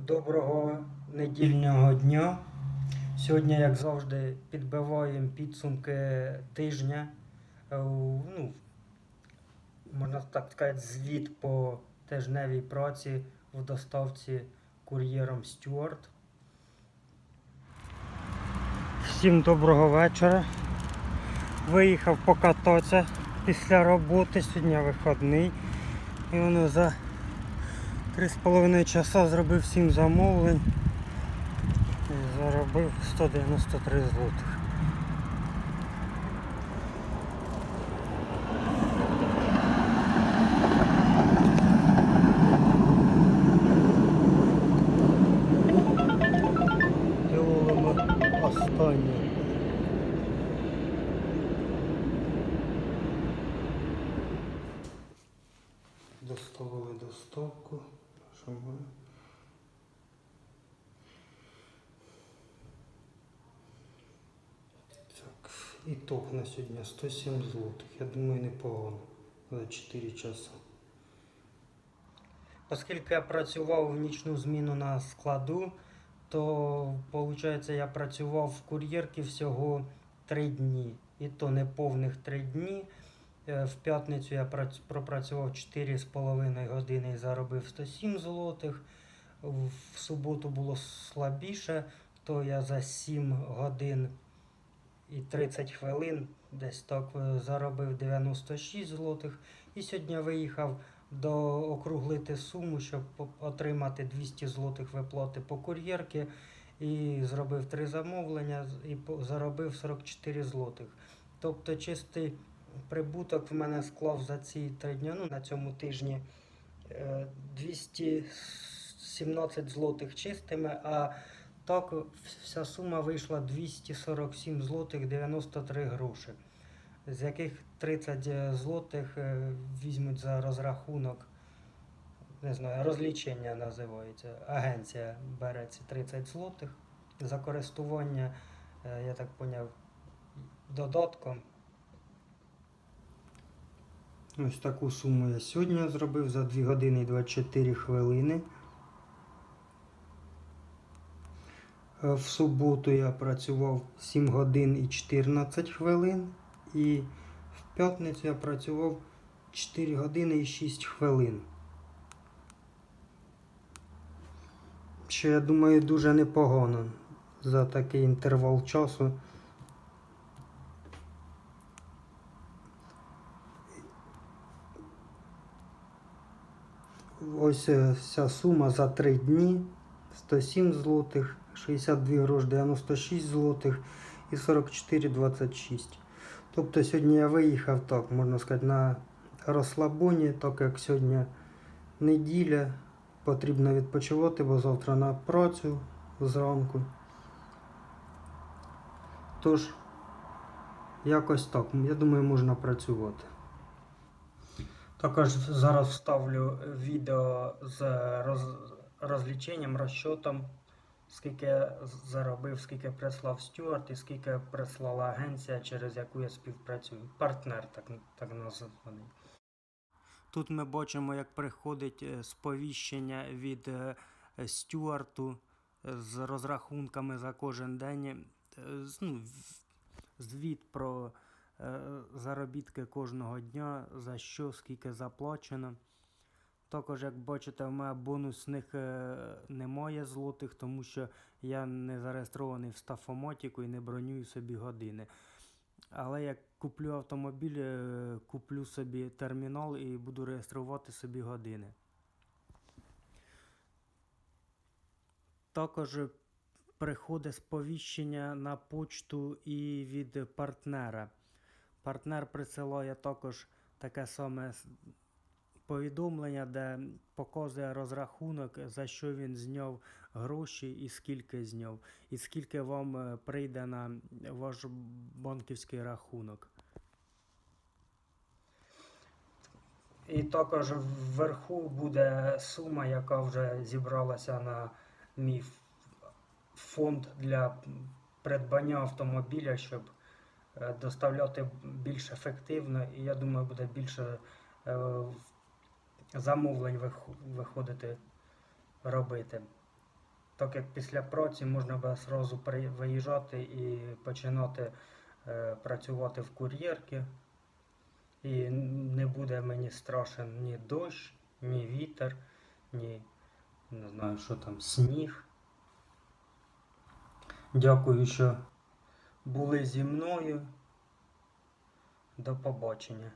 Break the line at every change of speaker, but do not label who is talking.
Доброго недільного дня. Сьогодні, як завжди, підбиваємо підсумки тижня. Е, Ну, можна так сказати, звіт по тижневій праці в доставці кур'єром Стюарт. Всім доброго вечора. Виїхав покататися після роботи. Сьогодні вихідний. І воно за Три з половиною часа зробив 7 замовлень і заробив 193 злотих. Доставили доставку. Що ми? Так, ітог на сьогодні 107 злотих. Я думаю, непогано. За 4 часа. Оскільки я працював в нічну зміну на складу, то виходить, я працював в кур'єрці всього 3 дні. І то не повних 3 дні. Е, В п'ятницю я пропрацював 4,5 години і заробив 107 злотих. В суботу було слабіше, то я за 7 годин і 30 хвилин десь так е, заробив 96 злотих. І сьогодні виїхав до округлити суму, щоб отримати 200 злотих виплати по кур'єрки. І зробив три замовлення і заробив 44 злотих. Тобто чистий прибуток в мене склав за ці три дні, ну на цьому тижні е, 217 злотих чистими, а так вся сума вийшла 247 злотих 93 гроші, з яких 30 злотих е, візьмуть за розрахунок. Не знаю, розлічення називається. Агенція бере ці 30 злотих за користування, е, я так поняв, додатком. Ось таку суму я сьогодні зробив за 2 години і 24 хвилини. Е, В суботу я працював 7 годин і 14 хвилин. І в п'ятницю я працював 4 години і 6 хвилин. Що я думаю дуже непогано за такий інтервал часу. Ось е, вся сума за 3 дні 107 злотих, 62 грош 96 злотих і 44,26. Тобто сьогодні я виїхав так, можна сказати, на розслабоні, так як сьогодні неділя, потрібно відпочивати, бо завтра на працю зранку. Тож, якось так, я думаю, можна працювати. Також зараз вставлю відео з роз, розліченням, розчотом, скільки заробив, скільки прислав Стюарт і скільки прислала агенція, через яку я співпрацюю. Партнер, так, так названий. Тут ми бачимо, як приходить е, сповіщення від е, Стюарту е, з розрахунками за кожен день. е, Ну, звіт про е, заробітки кожного дня, за що, скільки заплачено. Також, як бачите, в мене бонусних е, немає злотих, тому що я не зареєстрований в стафомотіку і не бронюю собі години. Але як куплю автомобіль, е, куплю собі термінал і буду реєструвати собі години. Також приходить сповіщення на почту і від партнера. Партнер присилає також таке саме повідомлення, де показує розрахунок, за що він зняв гроші і скільки зняв, і скільки вам е, прийде на ваш банківський рахунок. І також вверху буде сума, яка вже зібралася на мій фонд для придбання автомобіля, щоб доставляти більш ефективно, і я думаю, буде більше е, замовлень виходити робити. Так як після праці можна буде зразу виїжджати і починати е, працювати в кур'єрки. І не буде мені страшен ні дощ, ні вітер, ні не знаю, що там, сніг. Дякую, що були зі мною. До побачення.